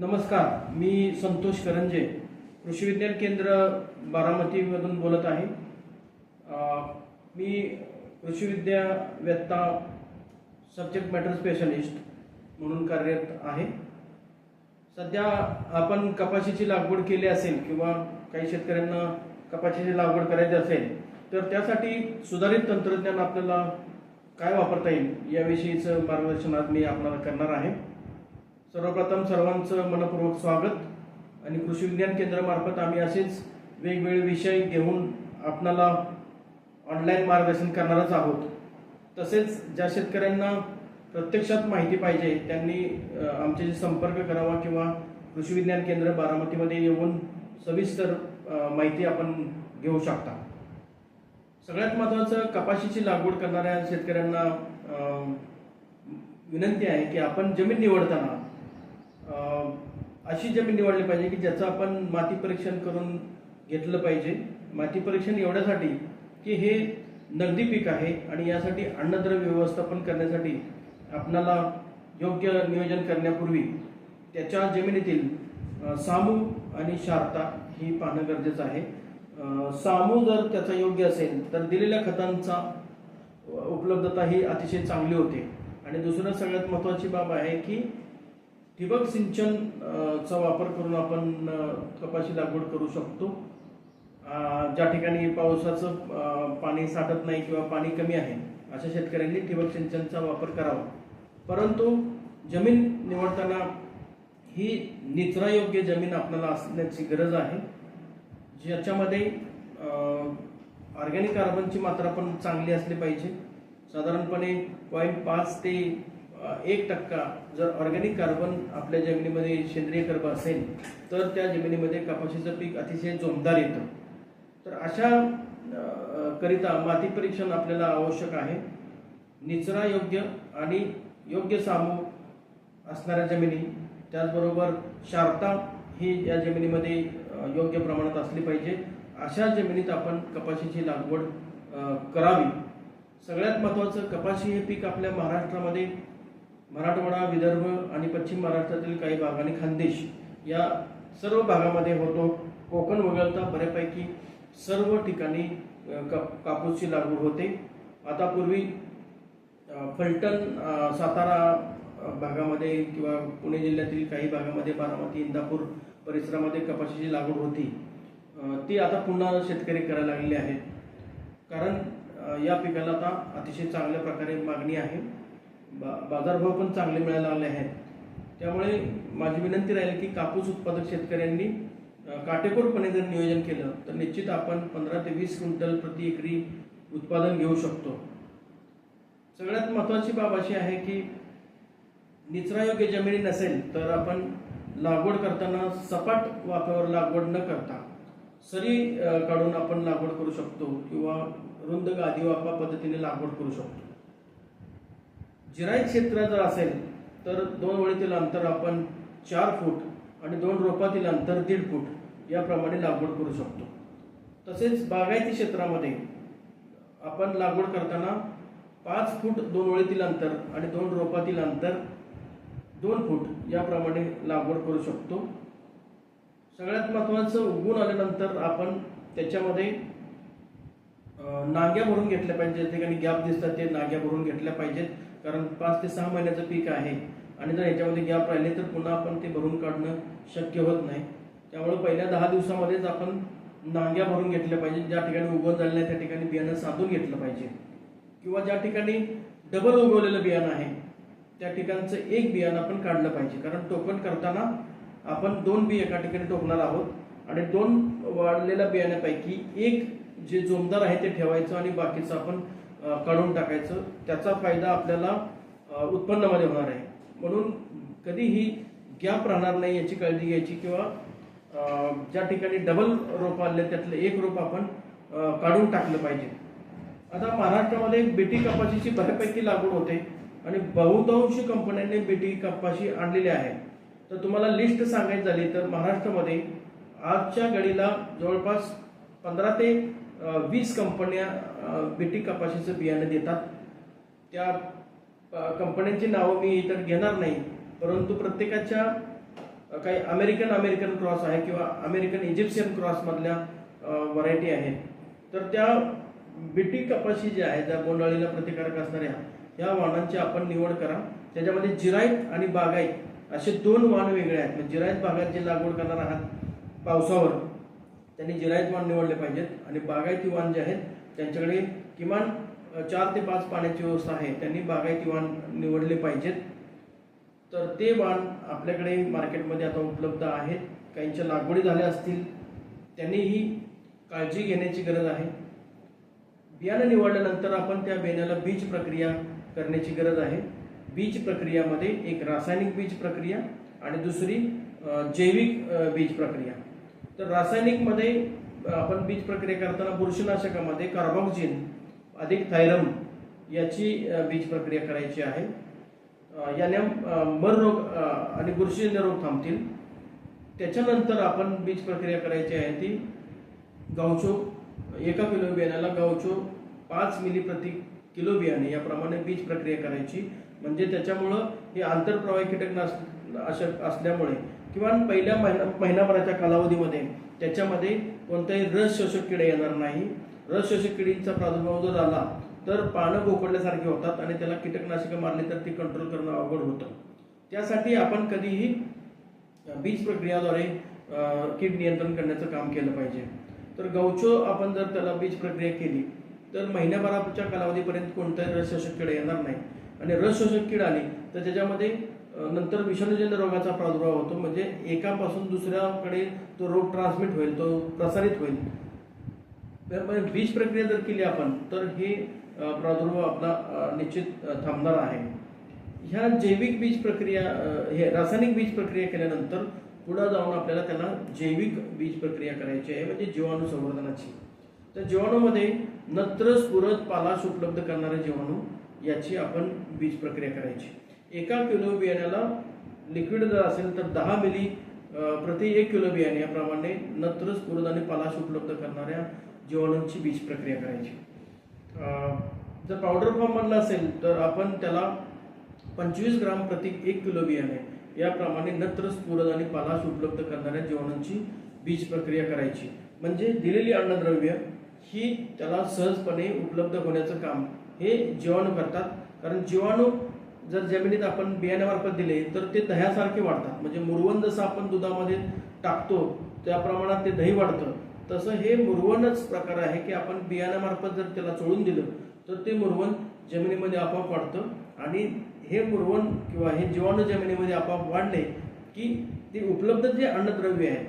नमस्कार मी संतोष करंजे कृषी विज्ञान केंद्र बारामतीमधून बोलत आहे. मी कृषी विद्या वेत्ता सब्जेक्ट मॅटर स्पेशलिस्ट म्हणून कार्यरत आहे. सध्या आपण कपाशीची लागवड केली असेल किंवा काही शेतकऱ्यांना कपाशीची लागवड करायची असेल तर त्यासाठी सुधारित तंत्रज्ञान आपल्याला काय वापरता येईल याविषयीचं मार्गदर्शन आज मी आपल्याला करणार आहे. सर्वप्रथम सर्वांचं मनपूर्वक स्वागत. आणि कृषी विज्ञान केंद्रामार्फत आम्ही असेच वेगवेगळे विषय घेऊन आपणाला ऑनलाईन मार्गदर्शन करणारच आहोत. तसेच ज्या शेतकऱ्यांना प्रत्यक्षात माहिती पाहिजे त्यांनी आमच्याशी संपर्क करावा किंवा कृषी विज्ञान केंद्र बारामतीमध्ये येऊन सविस्तर माहिती आपण घेऊ शकता. सगळ्यात महत्त्वाचं कपाशीची लागवड करणाऱ्या शेतकऱ्यांना विनंती आहे की आपण जमीन निवडताना अशी जमीन निवडली पाहिजे की ज्याचं आपण माती परीक्षण करून घेतलं पाहिजे. माती परीक्षण एवढ्यासाठी की हे नगदी पीक आहे आणि यासाठी अन्नद्रव्य व्यवस्थापन करण्यासाठी आपणाला योग्य नियोजन करण्यापूर्वी त्याच्या जमिनीतील सामू आणि शारता ही पाहणं गरजेचं आहे. सामू जर त्याचा योग्य असेल तर दिलेल्या खतांचा उपलब्धता ही अतिशय चांगली होते. आणि दुसरं सगळ्यात महत्त्वाची बाब आहे की ठिबक सिंचन चा वापर करून आपण कपाशी लागवड करू शकतो. ज्या ठिकाणी पावसाचं पाणी साठत नाही किंवा पाणी कमी आहे अशा शेतकऱ्यांनी ठिबक सिंचनचा वापर करावा. परंतु जमीन निवडताना ही निचरायोग्य जमीन आपल्याला असण्याची गरज आहे. ज्याच्यामध्ये ऑर्गॅनिक कार्बनची मात्रा पण चांगली असली पाहिजे. साधारणपणे पॉईंट पाच ते एक टक्का जर ऑर्गॅनिक कार्बन आपल्या जमिनीमध्ये सेंद्रिय कर्ब असेल तर त्या जमिनीमध्ये कपाशीचं पीक अतिशय जोमदार येतं. तर अशा करिता माती परीक्षण आपल्याला आवश्यक आहे. निचरा योग्य आणि योग्य सामू असणाऱ्या जमिनी त्याचबरोबर शारता ही या जमिनीमध्ये योग्य प्रमाणात असली पाहिजे. अशा जमिनीत आपण कपाशीची लागवड करावी. सगळ्यात महत्त्वाचं कपाशी हे पीक आपल्या महाराष्ट्रामध्ये मराठवाडा विदर्भ आणि पश्चिम महाराष्ट्रातील काही भाग आणि खानदेश या सर्व भागामध्ये होतो. कोकण वगळता बऱ्यापैकी सर्व ठिकाणी कापूसची लागवड होते. आता पूर्वी फलटण सातारा भागामध्ये किंवा पुणे जिल्ह्यातील काही भागामध्ये बारामती इंदापूर परिसरामध्ये कपाशीची लागवड होती. ती आता पुन्हा शेतकरी करायला लागलेले आहेत. कारण या पिकाला आता अतिशय चांगल्या प्रकारे मागणी आहे. बा बाजारभाव पण चांगले मिळायला लागले आहेत. त्यामुळे माझी विनंती राहील की कापूस उत्पादक शेतकऱ्यांनी काटेकोरपणे जर नियोजन केलं तर निश्चित आपण पंधरा ते वीस क्विंटल प्रति एकरी उत्पादन घेऊ शकतो. सगळ्यात महत्त्वाची बाब अशी आहे की निचरायोग्य जमिनी नसेल तर आपण लागवड करताना सपाट वाफ्यावर लागवड न करता सरी काढून आपण लागवड करू शकतो किंवा रुंद गादी वाफा पद्धतीने लागवड करू शकतो. जिरायत क्षेत्र जर असेल तर दोन ओळीतील अंतर आपण चार फूट आणि दोन रोपातील अंतर दीड फूट याप्रमाणे लागवड करू शकतो. तसेच बागायती क्षेत्रामध्ये आपण लागवड करताना पाच फूट दोन ओळीतील अंतर आणि दोन रोपातील अंतर दोन फूट याप्रमाणे लागवड करू शकतो. सगळ्यात महत्त्वाचं उगून आल्यानंतर आपण त्याच्यामध्ये नाग्या भरून घेतल्या पाहिजे ज्या ठिकाणी गॅप दिसतात ते नाग्या भरून घेतल्या पाहिजेत. कारण पाच ते सहा महिन्याचं पीक आहे. आणि जर याच्यामध्ये गॅप राहिले तर पुन्हा आपण ते भरून काढणं शक्य होत नाही. त्यामुळे पहिल्या दहा दिवसामध्येच आपण नांग्या भरून घेतल्या पाहिजे ज्या ठिकाणी उगवण झालेलं आहे त्या ठिकाणी बियाणं साधून घेतलं पाहिजे. किंवा ज्या ठिकाणी डबल उगवलेलं बियाणं आहे त्या ठिकाणचं एक बियाणं आपण काढलं पाहिजे. कारण टोपण करताना आपण दोन बी एका ठिकाणी टोकणार आहोत आणि दोन वाढलेल्या बियाण्यापैकी एक जे जोमदार आहे ते ठेवायचं आणि बाकीचं आपण काढून टाकायचं. त्याचा फायदा आपल्याला उत्पन्नामध्ये होणार आहे. म्हणून कधीही गॅप राहणार नाही याची काळजी घ्यायची किंवा ज्या ठिकाणी डबल रोप आले त्यातलं एक रोप आपण काढून टाकलं पाहिजे. आता महाराष्ट्रामध्ये बीटी कपाशीची बऱ्यापैकी लागवड होते. आणि बहुतांशी कंपन्यांनी बीटी कपाशी आणलेली आहे. तर तुम्हाला लिस्ट सांगायची झाली तर महाराष्ट्रामध्ये आजच्या घडीला जवळपास पंधरा ते वीस कंपन्या बीटी कपाशीचं बियाणं देतात. त्या कंपन्यांची नावं मी इतर घेणार नाही परंतु प्रत्येकाच्या काही अमेरिकन अमेरिकन क्रॉस आहे किंवा अमेरिकन इजिप्शियन क्रॉसमधल्या व्हरायटी आहेत तर त्या बीटी कपाशी ज्या आहेत त्या बोंडाळीला प्रतिकारक असणाऱ्या या वाणांची आपण निवड करा. त्याच्यामध्ये जिरायत आणि बागायत असे दोन वाण वेगळे आहेत. म्हणजे जिरायत भागात जे लागवड करणार आहात पावसावर त्यांनी जिरायत वाण निवडले पाहिजेत. आणि बागायती वाण जे आहेत त्यांच्याकडे किमान चार ते पाच पाण्याची व्यवस्था आहे. त्यांनी बागायती वाण निवडले पाहिजेत. तर ते वाण आपल्याकडे मार्केटमध्ये आता उपलब्ध आहेत. काहींच्या लागवडी झाल्या असतील त्यांनी ही काळजी घेण्याची गरज आहे. बियाणं निवडल्यानंतर आपण त्या बियाण्याला बीज प्रक्रिया करण्याची गरज आहे. बीज प्रक्रियामध्ये एक रासायनिक बीज प्रक्रिया आणि दुसरी जैविक बीज प्रक्रिया. तर रासायनिकमध्ये आपण बीज प्रक्रिया करताना बुरशीनाशकामध्ये कार्बॉक्झिन अधिक थायरम याची बीज प्रक्रिया करायची आहे. याने मर रोग आणि बुरशीजन्य रोग थांबतील. त्याच्यानंतर आपण बीज प्रक्रिया करायची आहे ती गावचो एका किलो बियाण्याला गावचो पाच मिली प्रति किलो बियाणे याप्रमाणे बीज प्रक्रिया करायची. म्हणजे त्याच्यामुळं हे आंतरप्रवाही कीटकनाशक असल्यामुळे किंवा पहिल्या महिना महिनाभराच्या कालावधीमध्ये त्याच्यामध्ये कोणताही रस शोषक किडे येणार नाही. रस शोषक किडींचा प्रादुर्भाव जर झाला तर पानं गोकडल्यासारखे होतात आणि त्याला कीटकनाशकं मारली तर ती कंट्रोल करणं अवघड होतं. त्यासाठी आपण कधीही बीज प्रक्रियाद्वारे कीड नियंत्रण करण्याचं काम केलं पाहिजे. तर गौचो आपण जर त्याला बीज प्रक्रिया केली तर महिन्याभराच्या कालावधीपर्यंत कोणताही रस शोषक किड येणार नाही. आणि रस शोषक कीड आली तर त्याच्यामध्ये नंतर विषाणूजन्य रोगाचा प्रादुर्भाव होतो. म्हणजे एकापासून दुसऱ्याकडे तो रोग ट्रान्समिट होईल तो प्रसारित होईल. तर बीज प्रक्रिया जर केली आपण तर हे प्रादुर्भाव आपला निश्चित थांबणार आहे. ह्या जैविक बीज प्रक्रिया हे रासायनिक बीज प्रक्रिया केल्यानंतर पुढे जाऊन आपल्याला त्याला जैविक बीज प्रक्रिया करायची आहे म्हणजे जीवाणू संवर्धनाची. तर जीवाणूमध्ये नत्र स्फुरत पालाश उपलब्ध करणारे जीवाणू याची आपण बीज प्रक्रिया करायची. एका किलो बियाण्याला लिक्विड जर असेल तर दहा मिली प्रति एक किलो बियाणे याप्रमाणे नत्र स्फुरद आणि पालाश उपलब्ध करणाऱ्या जीवाणूंची बीज प्रक्रिया करायची. जर पावडर फॉर्म मधला असेल तर आपण त्याला पंचवीस ग्राम प्रति एक किलो बियाणे याप्रमाणे नत्र स्फुरद आणि पालाश उपलब्ध करणाऱ्या जीवाणूंची बीज प्रक्रिया करायची. म्हणजे दिलेली अन्नद्रव्य ही त्याला सहजपणे उपलब्ध होण्याचं काम हे जीवाणू करतात. कारण जीवाणू जर जमिनीत आपण बियाण्यामार्फत दिले तर ते दह्यासारखे वाढतात. म्हणजे मुरवण जसं आपण दुधामध्ये टाकतो त्या प्रमाणात ते दही वाढतं. तसं हे मुरवणच प्रकार आहे की आपण बियाण्यामार्फत जर त्याला चोळून दिलं तर ते मुरवण जमिनीमध्ये आपोआप वाढतं. आणि हे मुरवण किंवा हे जीवाणू जमिनीमध्ये आपोआप वाढले की ते उपलब्ध जे अन्नद्रव्य आहे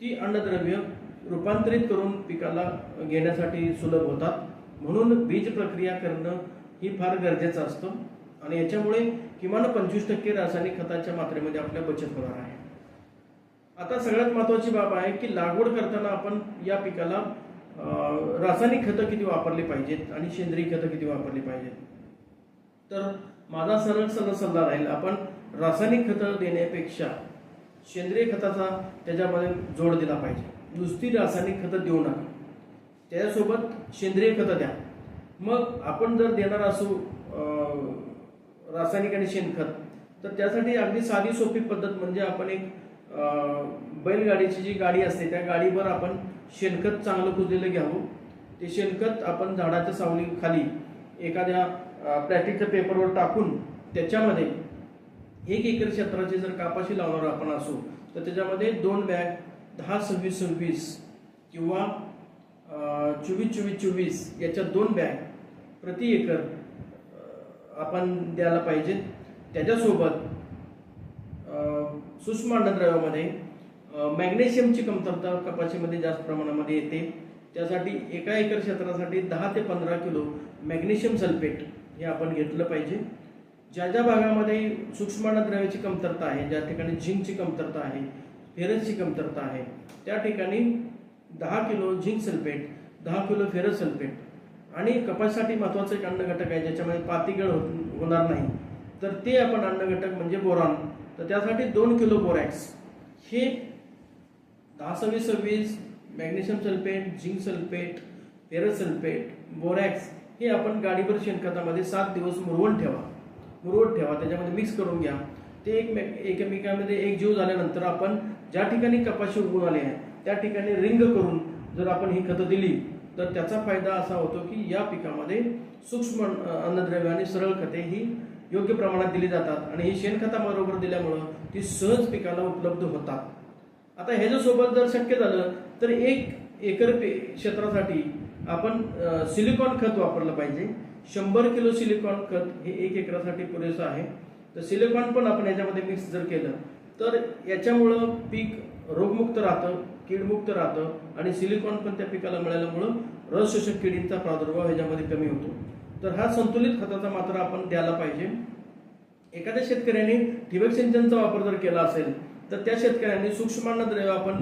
ती अन्नद्रव्य रूपांतरित करून पिकाला घेण्यासाठी सुलभ होतात. म्हणून बीज प्रक्रिया करणं ही फार गरजेचं असतं. आणि याच्यामुळे किमान पंचवीस टक्के रासायनिक खताच्या मात्रेमध्ये आपल्या बचत होणार आहे. आता सगळ्यात महत्वाची बाब आहे की लागवड करताना आपण या पिकाला रासायनिक खतं किती वापरली पाहिजेत आणि सेंद्रिय खतं किती वापरली पाहिजेत. तर माझा सरळ सरळ सल्ला राहील आपण रासायनिक खतं देण्यापेक्षा सेंद्रिय खताचा त्याच्यामध्ये जोड दिला पाहिजे. नुसती रासायनिक खतं देऊ नका. त्याच्यासोबत सेंद्रिय खतं द्या. मग आपण जर देणार असू रासायनिक आणि शेणखत तर त्यासाठी अगदी साधी सोपी पद्धत म्हणजे आपण एक बैलगाडीची जी गाडी असते त्या गाडीवर आपण शेणखत चांगलं कुजलेलं घ्यावं. ते शेणखत आपण झाडाच्या सावली खाली एखाद्या प्लॅस्टिकच्या पेपरवर टाकून त्याच्यामध्ये एक एकर क्षेत्राची जर कापाशी लावणार आपण असू तर त्याच्यामध्ये दोन बॅग दहा सव्वीस सव्वीस किंवा चोवीस चोवीस चोवीस याच्या दोन बॅग प्रति एकर आपण द्यायला पाहिजेत त्याच्यासोबत सूक्ष्म अन्नद्रव्यामध्ये मॅग्नेशियमची कमतरता कपाशीमध्ये जास्त प्रमाणामध्ये येते. त्यासाठी एका एकर क्षेत्रासाठी दहा ते पंधरा किलो मॅग्नेशियम सल्फेट हे आपण घेतलं पाहिजे. ज्या ज्या भागामध्ये सूक्ष्म अन्नद्रव्याची कमतरता आहे ज्या ठिकाणी झिंकची कमतरता आहे फेरसची कमतरता आहे. त्या ठिकाणी दहा किलो झिंक सल्फेट दहा किलो फेरस सल्फेट आणि कपाशीसाठी महत्वाचं एक अन्न घटक आहे ज्याच्यामध्ये पातीगळ होत- होणार नाही. तर ते आपण अन्न घटक म्हणजे बोरॉन. तर त्यासाठी दोन किलो बोरॅक्स. हे दहा सव्वीस सव्वीस magnesium sulphate zinc sulphate ferrous sulphate borax हे आपण गाडीभर शेणखतामध्ये सात दिवस मुरवून ठेवा. मुरवून ठेवा. त्याच्यामध्ये मिक्स करून घ्या. ते एक एकमेकांमध्ये एक जीव झाल्यानंतर आपण ज्या ठिकाणी कपाशी उगवून आले आहे त्या ठिकाणी रिंग करून जर आपण ही खतं दिली तर त्याचा फायदा असा होतो की या पिकामध्ये सूक्ष्म अन्नद्रव्य आणि सरळ खते ही योग्य प्रमाणात दिली जातात आणि ही शेणखताबरोबर दिल्यामुळं ती सहज पिकाला उपलब्ध होतात. आता ह्याच्यासोबत जर शक्य झालं तर एक एकर पे- क्षेत्रासाठी आपण सिलिकॉन खत वापरलं पाहिजे. शंभर किलो सिलिकॉन खत हे एक एकरासाठी पुरेसं आहे. तर सिलिकॉन पण आपण याच्यामध्ये मिक्स जर केलं तर याच्यामुळं पीक रोगमुक्त राहतं कीडमुक्त राहतं आणि सिलिकॉन पण त्या पिकाला मिळाल्यामुळं रसशोषक किडींचा प्रादुर्भाव ह्याच्यामध्ये कमी होतो. तर हा संतुलित खताचा मात्रा आपण द्यायला पाहिजे. एखाद्या शेतकऱ्याने ठिबक सिंचनचा वापर जर केला असेल तर त्या शेतकऱ्यांनी सूक्ष्म द्रव्य आपण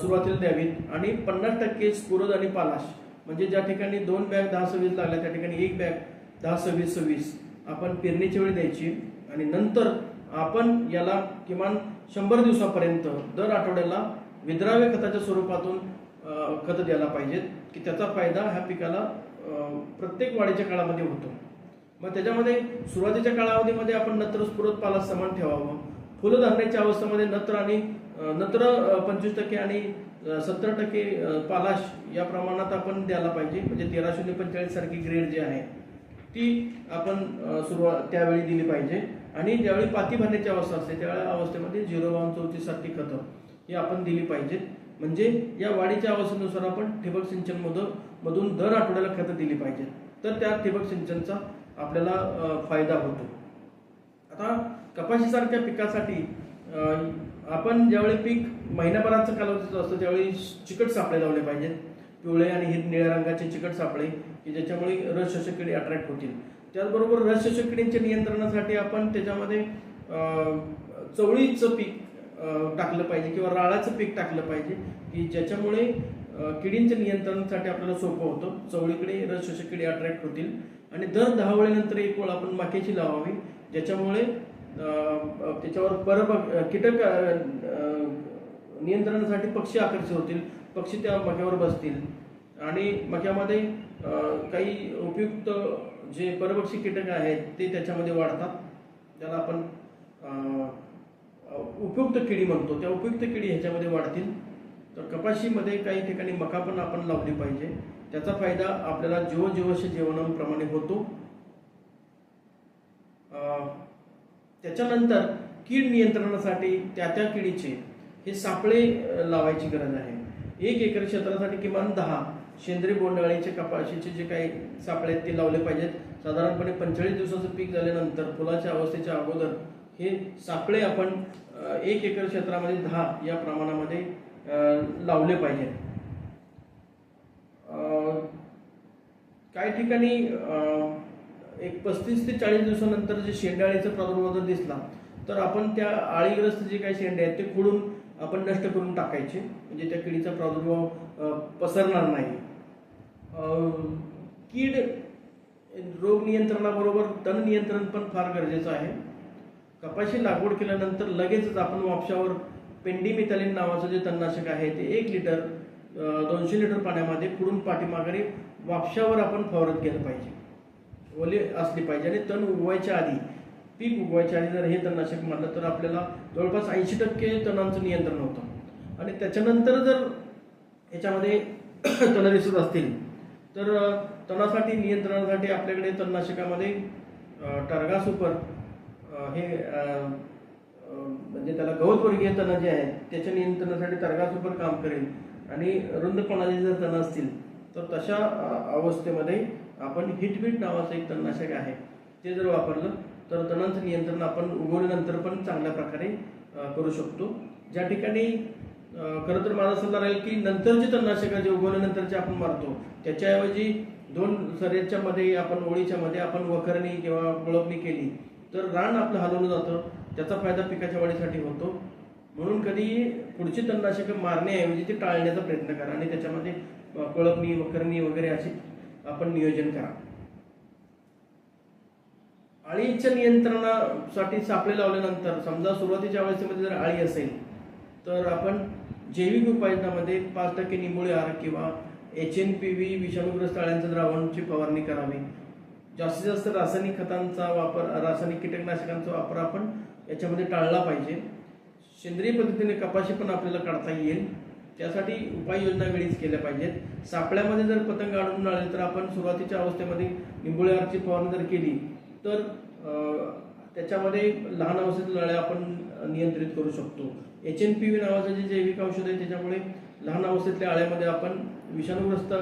सुरुवातीला द्यावीत आणि पन्नास टक्के स्फुरद आणि पालाश म्हणजे ज्या ठिकाणी दोन बॅग दहा सव्वीस लागल्या त्या ठिकाणी एक बॅग दहा सव्वीस सव्वीस आपण पेरणीच्या वेळी द्यायची. आणि नंतर आपण याला किमान शंभर दिवसापर्यंत दर आठवड्याला विद्राव्य खताच्या स्वरूपातून खत द्यायला पाहिजेत की त्याचा फायदा ह्या पिकाला प्रत्येक वाढीच्या काळामध्ये होतो. मग त्याच्यामध्ये सुरुवातीच्या कालावधीमध्ये आपण नत्र स्फुरत पाला समान ठेवावं. फुलं धरण्याच्या अवस्थेमध्ये नत्र आणि नत्र पंचवीस टक्के आणि सत्तर टक्के पालाश या प्रमाणात आपण द्यायला पाहिजे. म्हणजे तेरा शून्य पंचेचाळीस सारखी ग्रेड जे आहे ती आपण सुरुवात त्यावेळी दिली पाहिजे. आणि ज्यावेळी पाती भरण्याची अवस्था असते त्यावेळी अवस्थेमध्ये झिरो बावन चौतीससाठी खतं ही आपण दिली पाहिजेत. म्हणजे या वाढीच्या अवस्थेनुसार आपण ठिबक सिंचन मधून मधून दर आठवड्याला खतं दिली पाहिजेत. तर त्या ठिबक सिंचनचा आपल्याला फायदा होतो. आता कपाशीसारख्या पिकासाठी आपण ज्यावेळी पीक महिन्याभराचं कालावधीचं असतं त्यावेळी चिकट सापळे लावले पाहिजेत. पिवळे आणि हिर निळ्या रंगाचे चिकट सापळे की ज्याच्यामुळे रस किडे अट्रॅक्ट होतील. त्याचबरोबर रस किडींच्या नियंत्रणासाठी आपण त्याच्यामध्ये चवळीचं पीक टाकलं पाहिजे किंवा राळाचं पीक टाकलं पाहिजे की ज्याच्यामुळे किडींच्या नियंत्रणासाठी आपल्याला सोपं होतं. चवळीकडे रस किडे अट्रॅक्ट होतील. आणि दर दहा वेळेनंतर एक वेळ आपण मक्याची लावावी ज्याच्यामुळे त्याच्यावर परब कीटक नियंत्रणासाठी पक्षी आकर्षित होतील. पक्षी त्या मक्यावर बसतील. आणि मक्यामध्ये काही उपयुक्त जे परभक्षी कीटक आहेत ते त्याच्यामध्ये वाढतात. त्याला आपण उपयुक्त किडी म्हणतो. त्या उपयुक्त किडी ह्याच्यामध्ये वाढतील. तर कपाशीमध्ये काही ठिकाणी मका पण आपण लावली पाहिजे. त्याचा फायदा आपल्याला जीव जीवश जीवनाप्रमाणे होतो त्याच्यानंतर कीड नियंत्रणासाठी त्या त्या किडीचे हे सापळे लावायची गरज आहे. एक एकर क्षेत्रासाठी किमान दहा सेंद्रिय बोंडअळीचे कपाशीचे जे काही सापळे आहेत ते लावले पाहिजेत. साधारणपणे पंचेचाळीस दिवसाचं पीक झाल्यानंतर फुलाच्या अवस्थेच्या अगोदर हे सापळे आपण एक एकर क्षेत्रामध्ये दहा या प्रमाणामध्ये लावले पाहिजेत. काही ठिकाणी एक पस्तीस ते चाळीस दिवसानंतर जे शेंडाळीचा प्रादुर्भाव जर दिसला तर आपण त्या आळीग्रस्त जे काही शेंडे आहेत ते खोडून आपण नष्ट करून टाकायचे. म्हणजे त्या किडीचा प्रादुर्भाव पसरणार नाही. कीड रोग नियंत्रणाबरोबर तण नियंत्रण पण फार गरजेचं आहे. कपाशी लागवड केल्यानंतर लगेचच आपण वापशावर पेंडीमिथॅलिन नावाचं जे तणनाशक आहे ते एक लिटर दोनशे लिटर पाण्यामध्ये कुडून पाठीमागे वापशावर आपण फवारत गेलं पाहिजे. ओले असली पाहिजे आणि तण उगवायच्या आधी पीक उगवायच्या आधी जर हे तणनाशक मारलं तर आपल्याला जवळपास ऐंशी टक्के तणांचं नियंत्रण होतं. आणि त्याच्यानंतर जर याच्यामध्ये तण दिसत असतील तर तणासाठी नियंत्रणासाठी आपल्याकडे तणनाशकामध्ये अ, टार्गा सुपर हे म्हणजे त्याला गवतवर्गीय तण जे आहेत त्याच्या नियंत्रणासाठी टार्गा सुपर काम करेल. आणि रुंदपणाचे जर तण असतील तर तशा अवस्थेमध्ये आपण हिटबीट नावाचं एक तणनाशक आहे ते जर वापरलं तर तणांचं नियंत्रण आपण उगवल्यानंतर पण चांगल्या प्रकारे करू शकतो. ज्या ठिकाणी खरं तर माझा सल्ला राहील की नंतरचे तणनाशक जे उगवल्यानंतरचे आपण मारतो त्याच्याऐवजी दोन सरेच्या मध्ये आपण ओळीच्या मध्ये आपण वखरणी किंवा ओळखणी केली तर रान आपलं हलवलं जातं त्याचा फायदा पिकाच्या वाढीसाठी होतो. म्हणून कधी पुढची तणनाशक मारण्याऐवजी ते टाळण्याचा प्रयत्न करा आणि त्याच्यामध्ये अ, कोळपणी वखरणी वगैरे असे आपण नियोजन करा. अळीच्या नियंत्रणासाठी सापळे लावल्यानंतर समजा सुरुवातीच्या अवस्थेमध्ये जर अळी असेल तर आपण जैविक उपायनामध्ये पाच टक्के निंबोळी आहार किंवा एच एन पी व्ही विषाणूग्रस्त अळ्यांच्या द्रावणची फवारणी करावी. जास्तीत जास्त रासायनिक खतांचा वापर रासायनिक कीटकनाशकांचा वापर आपण याच्यामध्ये टाळला पाहिजे. सेंद्रिय पद्धतीने कपाशी पण आपल्याला काढता येईल. त्यासाठी उपाययोजना वेळीच केल्या पाहिजेत. सापळ्यामध्ये जर पतंग आढळून आले तर आपण सुरुवातीच्या अवस्थेमध्ये निंबोळ्यावरची फवारणी जर केली तर त्याच्यामध्ये लहान अवस्थेतील अळ्या आपण नियंत्रित करू शकतो. एच एन पी व्ही नावाचं जे जैविक औषध आहे त्याच्यामुळे लहान अवस्थेतल्या अळ्यामध्ये आपण विषाणूग्रस्त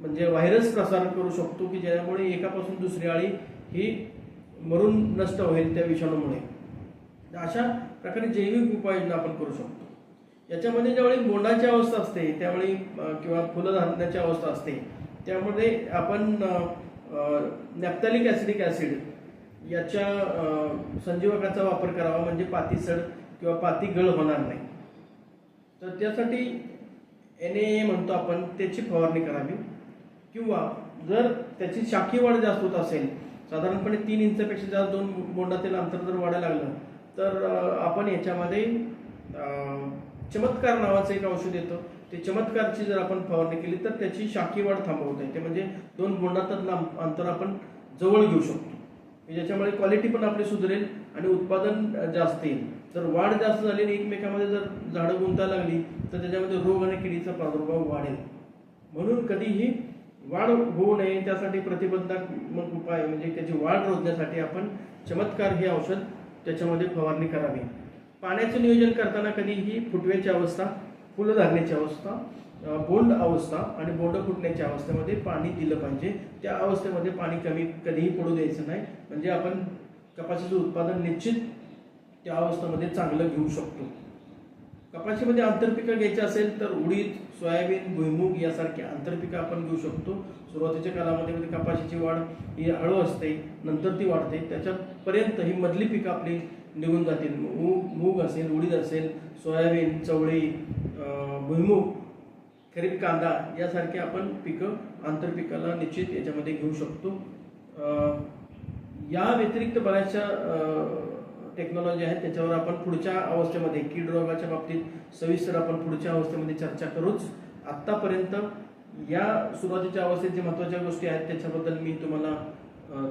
म्हणजे व्हायरस प्रसार करू शकतो की ज्यामुळे एकापासून दुसरी अळी ही मरून नष्ट होईल त्या विषाणूमुळे. अशा प्रकारे जैविक उपाययोजना आपण करू शकतो. याच्यामध्ये ज्यावेळी बोंडाची अवस्था असते त्यावेळी किंवा फुलं धारण्याची अवस्था असते त्यामध्ये आपण नॅप्थॅलिक ॲसिडिक ॲसिड याच्या संजीवकाचा वापर करावा म्हणजे पातीसड किंवा पाती गळ होणार नाही. तर त्यासाठी एन ए म्हणतो आपण त्याची फवारणी करावी. किंवा जर त्याची शाखी वाढ जास्त होत असेल साधारणपणे तीन इंचपेक्षा जास्त दोन बोंडातील अंतर जर वाढायला लागलं तर आपण याच्यामध्ये चमत्कार नावाचं एक औषध येतं. ते चमत्कारची जर आपण फवारणी केली तर त्याची शाकी वाढ थांबवता येते. म्हणजे दोन बोंडातलं लांब अंतर आपण जवळ घेऊ शकतो. म्हणजे ज्याच्यामुळे क्वालिटी पण आपली सुधारेल आणि उत्पादन जास्त येईल. जर वाढ जास्त झाली आणि एकमेकामध्ये जर झाडं गुंतायला लागली तर त्याच्यामध्ये रोग आणि किडीचा प्रादुर्भाव वाढेल. म्हणून कधीही वाढ होऊ नये त्यासाठी प्रतिबंधात्मक उपाय म्हणजे त्याची वाढ रोखण्यासाठी आपण चमत्कार हे औषध त्याच्यामध्ये फवारणी करावी. पाण्याचं नियोजन करताना कधीही फुटव्याची अवस्था फुलं धरण्याची अवस्था बोंड अवस्था आणि बोंड फुटण्याच्या अवस्थेमध्ये पाणी दिलं पाहिजे. त्या अवस्थेमध्ये पाणी कमी कधीही पडू द्यायचं नाही. म्हणजे आपण कपाशीचं उत्पादन निश्चित त्या अवस्थेमध्ये चांगलं घेऊ शकतो. कपाशीमध्ये आंतरपिकं घ्यायची असेल तर उडीद सोयाबीन भुईमुग यासारखे आंतरपिकं आपण घेऊ शकतो. सुरुवातीच्या कालावधीमध्ये कपाशीची वाढ ही हळू असते नंतर ती वाढते. त्याच्यापर्यंत ही मधली पिकं आपली निघून जातील. मूग मूग असेल उडीद असेल सोयाबीन चवळी भुईमूग खरीप कांदा यासारखे आपण पिकं आंतरपिकाला निश्चित याच्यामध्ये घेऊ शकतो. या व्यतिरिक्त बऱ्याचशा टेक्नॉलॉजी आहेत. त्याच्यावर आपण पुढच्या अवस्थेमध्ये कीड रोगाच्या बाबतीत सविस्तर आपण पुढच्या अवस्थेमध्ये चर्चा करूच. आत्तापर्यंत या सुरुवातीच्या अवस्थेत जे महत्त्वाच्या गोष्टी आहेत त्याच्याबद्दल मी तुम्हाला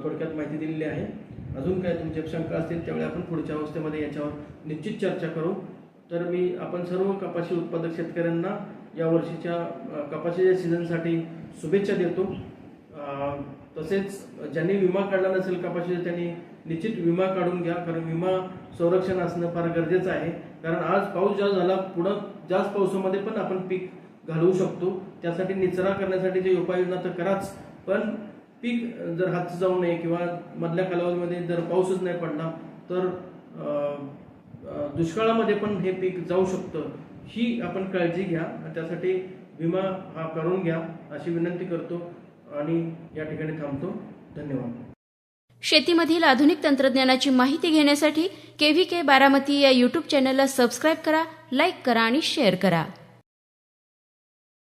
थोडक्यात माहिती दिलेली आहे. अजून काय तुमच्या शंका असतील त्यावेळी आपण पुढच्या अवस्थेमध्ये याच्यावर निश्चित चर्चा करू. तर मी आपण सर्व कपाशी उत्पादक शेतकऱ्यांना या वर्षीच्या कपाशीच्या सीझनसाठी शुभेच्छा देतो. तसेच ज्यांनी विमा काढला नसेल कपाशीचा त्यांनी निश्चित विमा काढून घ्या कारण विमा संरक्षण असणं फार गरजेचं आहे. कारण आज पाऊस जास्त झाला पुढं जास्त पावसामध्ये पण आपण पीक घालवू शकतो. त्यासाठी निचरा करण्यासाठी जे उपाययोजना तर कराच पण पीक जर हात जाऊ नये किंवा मधल्या कालावधीमध्ये जर पाऊसच नाही पडला तर दुष्काळामध्ये पण हे पीक जाऊ शकतं ही आपण काळजी घ्या. त्यासाठी विमा हा करून घ्या अशी विनंती करतो आणि या ठिकाणी थांबतो. धन्यवाद. शेतीमधील आधुनिक तंत्रज्ञानाची माहिती घेण्यासाठी केव्ही के बारामती या यूट्यूब चॅनलला सबस्क्राईब करा लाईक करा आणि शेअर करा.